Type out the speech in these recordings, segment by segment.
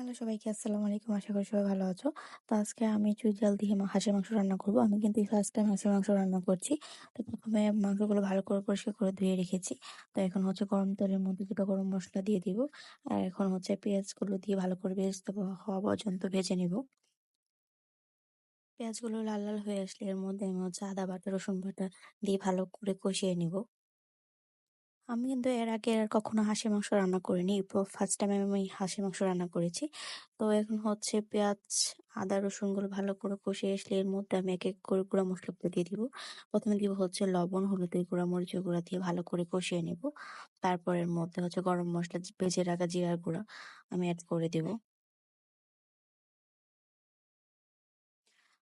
Hello সবাইকে, আসসালামু আলাইকুম। আশা করি সবাই ভালো আছো। তো আজকে আমি চুই জাল দিয়ে হাঁসের মাংস রান্না করব। আমি কিন্তু ফার্স্ট টাইম হাঁসের মাংস রান্না করছি। তো প্রথমে মাংসগুলো ভালো করে পরিষ্কার করে ধুয়ে রেখেছি। তো এখন হচ্ছে গরম তেলের মধ্যে দুটো গরম মশলা দিয়ে দিব। আর এখন হচ্ছে পেঁয়াজগুলো দিয়ে ভালো করে ভেজতে হওয়া পর্যন্ত ভেজে নিব। পেঁয়াজগুলো লাল লাল হয়ে আসলে এর মধ্যে আমি হচ্ছে আদা বাটা, রসুন বাটা দিয়ে ভালো করে কষিয়ে নিব। আমি কিন্তু এর আগে আর কখনো হাঁসের মাংস রান্না করিনি। ফার্স্ট টাইম আমি হাঁসের মাংস রান্না করেছি। তো এখন হচ্ছে পেঁয়াজ, আদা, রসুনগুলো ভালো করে কষিয়ে আসলে এর মধ্যে আমি এক এক করে গুঁড়া মশলাগুলো দিয়ে দিব। প্রথমে দিব হচ্ছে লবণ, হলুদের গুঁড়া, মরিচের গুঁড়া দিয়ে ভালো করে কষিয়ে নেব। তারপর এর মধ্যে হচ্ছে গরম মশলা ভেজে রাখা জিরার গুঁড়া আমি অ্যাড করে দিব।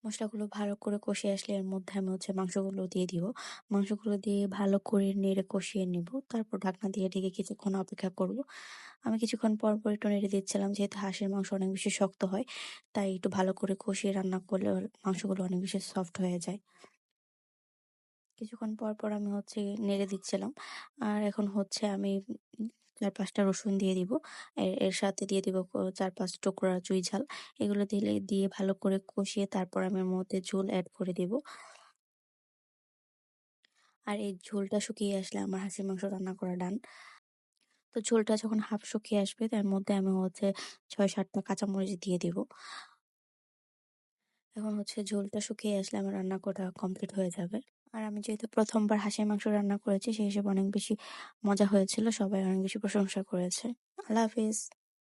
মশলাগুলো ভালো করে কষিয়ে আসলে এর মধ্যে আমি হচ্ছে মাংসগুলো দিয়ে দিব। মাংসগুলো দিয়ে ভালো করে নেড়ে কষিয়ে নিব। তারপর ঢাকনা দিয়ে ঢেকে কিছুক্ষণ অপেক্ষা করব। আমি কিছুক্ষণ পর পর একটু নেড়ে দিচ্ছিলাম, যেহেতু হাঁসের মাংস অনেক বেশি শক্ত হয়, তাই একটু ভালো করে কষিয়ে রান্না করলে মাংসগুলো অনেক বেশি সফট হয়ে যায়। কিছুক্ষণ পর পর আমি হচ্ছে নেড়ে দিচ্ছিলাম। আর এখন হচ্ছে আমি চার পাঁচটা রসুন দিয়ে দিব। এর সাথে দিয়ে দিব চার পাঁচ টুকরা চুই ঝাল। এগুলো দিলে, দিয়ে ভালো করে কষিয়ে তারপর আমি মধ্যে ঝোল অ্যাড করে দিব। আর এই ঝোলটা শুকিয়ে আসলে আমার হাঁসের মাংস রান্না করা ডান তো ঝোলটা যখন হাফ শুকিয়ে আসবে, তার মধ্যে আমি হচ্ছে ছয় সাতটা কাঁচামরিচ দিয়ে দিব। এখন হচ্ছে ঝোলটা শুকিয়ে আসলে আমার রান্না করা কমপ্লিট হয়ে যাবে। আর আমি যেহেতু প্রথমবার হাঁসের মাংস রান্না করেছি, সেই হিসেবে অনেক বেশি মজা হয়েছিল, সবাই অনেক বেশি প্রশংসা করেছে। আল্লাহ হাফিজ।